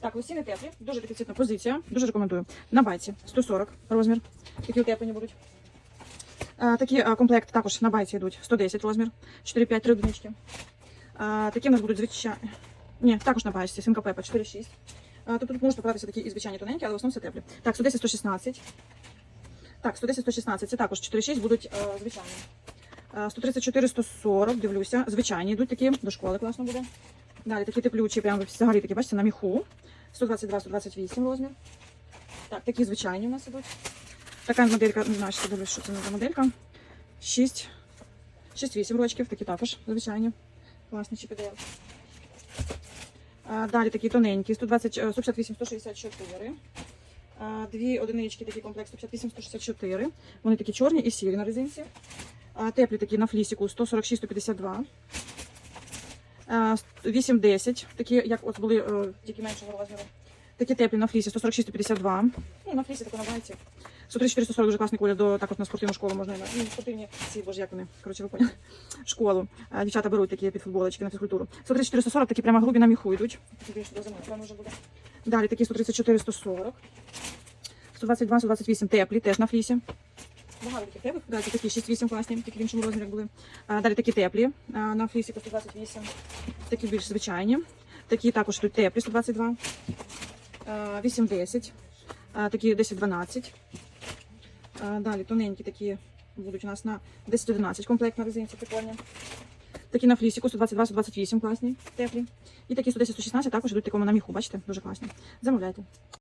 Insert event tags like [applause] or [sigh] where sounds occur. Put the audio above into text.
Так, лосіни теплі, дуже дефіцитна позиція, дуже рекомендую. На байці 140 розмір, такі утеплені будуть. А, такі комплект також на байці йдуть 110 розмір, 4-5 три одинички. А, такі у нас будуть звичайні. Ні, також на байці, сімка Пепа 4-6. А, тобто тут можуть попадатися такі і звичайні тоненькі, але в основному все теплі. Так, 110-116. Так, 110-116, це також 4-6 будуть а, звичайні. 134-140, дивлюся, звичайні йдуть такі, до школи класно буде. Далі такі теплючі, прямо взагалі такі, бачите, на міху. 122-128 розмір. Так, такі звичайні у нас ідуть. Така моделька, не знаю, що дивлюсь, що це за моделька. 6, 6-8 рочків, такі також звичайні. Класні. А, Далі такі тоненькі, 120, е, 158, 164. Дві одинички, такий комплект 158, 164. Вони такі чорні і сірі на резинці. Теплі такі на флісіку 146, 152. А, 8-10, такі, як от були е, тільки меншого розміру. Такі теплі на флісі 146, 152. Ну, на флісі тако на байці. 134, 140 дуже класний колір до також на спортивну школу можна. Ну, спортивні ці, боже, як вони, коротше, ви поняли. [laughs] Школу. А, дівчата беруть такі під футболочки на фізкультуру. 134, 140, такі прямо грубі на міху йдуть. Такі більше до зими, певно, вже буде. Далі такі 134, 140. 122, 128 теплі, теж на флісі. Багато таких теплих. Далі такі 6-8 класні, такі в іншому розмірі були. А, далі такі теплі а, на флісі по 128. Такі більш звичайні. Такі також тут теплі 122. А, 8-10. А, такі 10-12. А, Далі тоненькі такі будуть у нас на 10-11 комплект на резинці прикольні. Такі на флісіку 122-128 класні, теплі. І такі 110-116 також йдуть такому на міху, бачите, дуже класні. Замовляйте.